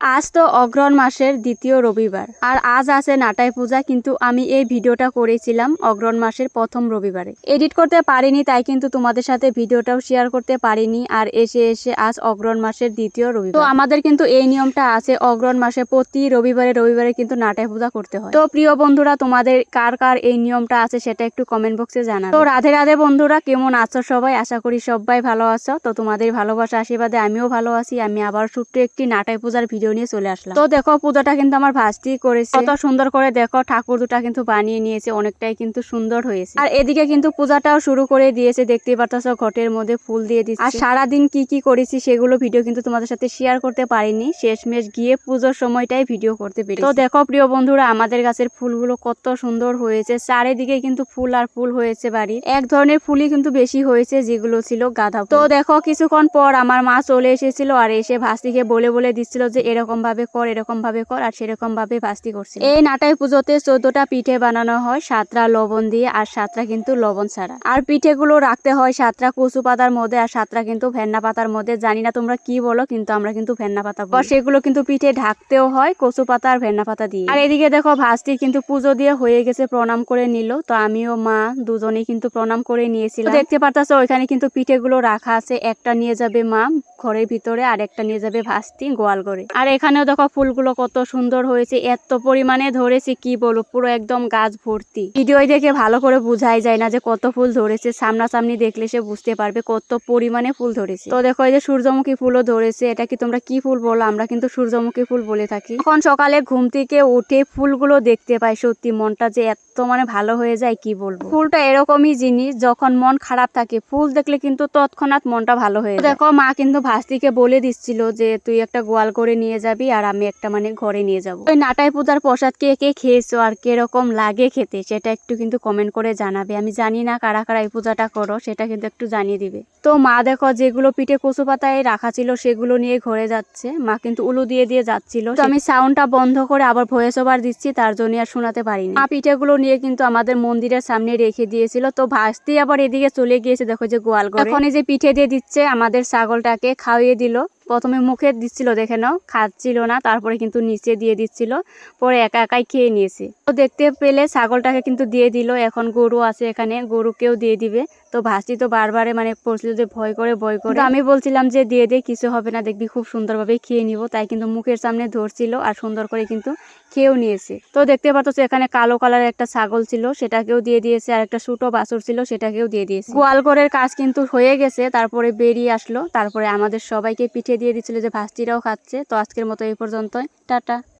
আজ তো অগ্রহণ মাসের দ্বিতীয় রবিবার। আর আজ আছে নাটাই পূজা, কিন্তু আমি এই ভিডিওটা করেছিলাম অগ্রহণ মাসের প্রথম রবিবারে। এডিট করতে পারিনি, তাই কিন্তু তোমাদের সাথে ভিডিওটাও শেয়ার করতে পারিনি। আর এসে এসে আজ অগ্রহণ মাসের দ্বিতীয় রবিবার। তো আমাদের কিন্তু এই নিয়মটা আছে, অগ্রহণ মাসে প্রতি রবিবারে রবিবারে কিন্তু নাটাই পূজা করতে হয়। তো প্রিয় বন্ধুরা, তোমাদের কার কার এই নিয়মটা আছে সেটা একটু কমেন্ট বক্সে জানা তো রাধে রাধে বন্ধুরা, কেমন আছো সবাই? আশা করি সবাই ভালো আছো। তো তোমাদের ভালোবাসা, আশীর্বাদে আমিও ভালো আছি। আমি আবার ছোট্ট একটি নাটাই পূজার ভিডিও নিয়ে চলে আসলাম। তো দেখো পূজাটা কিন্তু আমার ভাস্তি করেছে। কত সুন্দর করে দেখো ঠাকুর দুটা কিন্তু বানিয়ে নিয়েছে অনেকটাই কিন্তু সুন্দর হয়েছে। আর এদিকে কিন্তু পূজাটাও শুরু করে দিয়েছে দেখতে পাচ্ছ ঘটের মধ্যে ফুল দিয়ে দিচ্ছে। আর সারাদিন কি কি করেছি সেগুলো ভিডিও কিন্তু তোমাদের সাথে শেয়ার করতে পারিনি শেষমেশ গিয়ে পুজোর সময়টাই ভিডিও করতে পেরেছি। তো দেখো প্রিয় বন্ধুরা আমাদের গাছের ফুলগুলো কত সুন্দর হয়েছে চারিদিকে কিন্তু ফুল আর ফুল হয়েছে বাড়ির। এক ধরনের ফুলই কিন্তু বেশি হয়েছে যেগুলো ছিল ফুল। তো দেখো কিছুক্ষণ পর আমার মা চলে এসেছিল আর এসে ভাস্তিকে বলে বলে দিচ্ছিল যে এরকম ভাবে কর, এরকম ভাবে কর, আর সেরকম ভাবে ভাস্তি করছে। এই নাটাই পুজোতে চোদ্দটা পিঠে বানানো হয়, সাতটা লবণ দিয়ে, আর সাতটা কিন্তু লবণ ছাড়া। আর পিঠেগুলো রাখতে হয় সাতটা কচু পাতার মধ্যে, আর সাতটা কিন্তু ভেন্না পাতার মধ্যে। জানি না তোমরা কি বলো, কিন্তু আমরা কিন্তু ভেন্না পাতা বলি। সেগুলো কিন্তু পিঠে ঢাকতেও হয়, কচু পাতা আর ভেন্না পাতা দিয়ে। আর এদিকে দেখো, ভাস্তি কিন্তু পুজো দিয়ে হয়ে গেছে, প্রণাম করে নিল। তো আমিও মা দুজনেই কিন্তু প্রণাম করে নিয়েছিলাম। দেখতে পারতাছো, ওইখানে কিন্তু পিঠেগুলো রাখা আছে। একটা নিয়ে যাবে মা ঘরের ভিতরে, আর একটা নিয়ে যাবে ভাস্তি গোয়াল করে আর এখানেও দেখো ফুলগুলো কত সুন্দর হয়েছে, এত পরিমাণে ধরেছে, কি বলব, পুরো একদম গাছ ভর্তি। ভিডিও দেখে ভালো করে বোঝাই যায় না যে কত ফুল ধরেছে, সামনাসামনি দেখলে সে বুঝতে পারবে কত পরিমাণে ফুল ধরেছে। তো দেখো এই যে সূর্যমুখী ফুলও ধরেছে, এটা কি তোমরা কি ফুল বলো? আমরা কিন্তু সূর্যমুখী ফুল বলে থাকি। এখন সকালে ঘুম থেকে উঠে ফুলগুলো দেখতে পাই, সত্যি মনটা যে এত মানে ভালো হয়ে যায়, কি বলব? ফুলটা এরকমই জিনিস, যখন মন খারাপ থাকে, ফুল দেখলে কিন্তু তৎক্ষণাৎ মনটা ভালো হয়ে দেখো মা কিন্তু ভাস্তিকে বলে দিচ্ছিল যে, তুই একটা গোয়াল করে নিয়ে যাবি আর আমি একটা মানে ঘরে নিয়ে যাব। ওই নাটাই পূজার প্রসাদ কে কে খেয়েছো আর কীরকম লাগে খেতে সেটা একটু কিন্তু কমেন্ট করে জানাবে। আমি জানি না কারা কারা এই পূজাটা করো, সেটা কিন্তু একটু জানিয়ে দিবে। তো মা দেখো যেগুলো পিঠে কচু পাতায় রাখা ছিল সেগুলো নিয়ে ঘরে যাচ্ছে। মা কিন্তু উলু দিয়ে দিয়ে যাচ্ছিল। তো আমি সাউন্ডটা বন্ধ করে আবার ভয়েস ওভার দিচ্ছি, তার জন্য আর শোনাতে পারিনি। মা পিঠেগুলো নিয়ে কিন্তু আমাদের মন্দিরের সামনে রেখে দিয়েছিল। তো ভাসতে আবার এদিকে চলে গিয়েছে, দেখো যে গোয়াল এখন এই যে পিঠে দিয়ে দিচ্ছে আমাদের ছাগলটাকে খাওয়িয়ে দিল। প্রথমে মুখে দিচ্ছিল, দেখে নাও, খাচ্ছিল না, তারপরে কিন্তু নিচে দিয়ে দিচ্ছিল, পরে একা একাই খেয়ে নিয়েছে। তো দেখতে পেলে ছাগলটাকে কিন্তু দিয়ে দিল, এখন গরু আছে এখানে, গরুকেও দিয়ে দিবে। তো ভাসি তো বারবারে মানে পড়ছিল যে ভয় করে ভয় করে। আমি বলছিলাম যে দিয়ে দে, কিছু হবে না, দেখবি খুব সুন্দরভাবে খেয়ে নিব। তাই কিন্তু মুখের সামনে ধরছিল আর সুন্দর করে কিন্তু খেয়েও নিয়েছে। তো দেখতে পাচ্ছ এখানে কালো কালার একটা ছাগল ছিল, সেটাকেও দিয়ে দিয়েছে। আর একটা সুটো বাছুর ছিল, সেটাকেও দিয়ে দিয়েছে। গোয়ালঘরের কাজ কিন্তু হয়ে গেছে, তারপরে বেরিয়ে আসলো। তারপরে আমাদের সবাইকে পিঠে দিয়ে দিচ্ছিল যে ভাস্তিরাও খাচ্ছে। তো আজকের মতো এই পর্যন্তই। টাটা।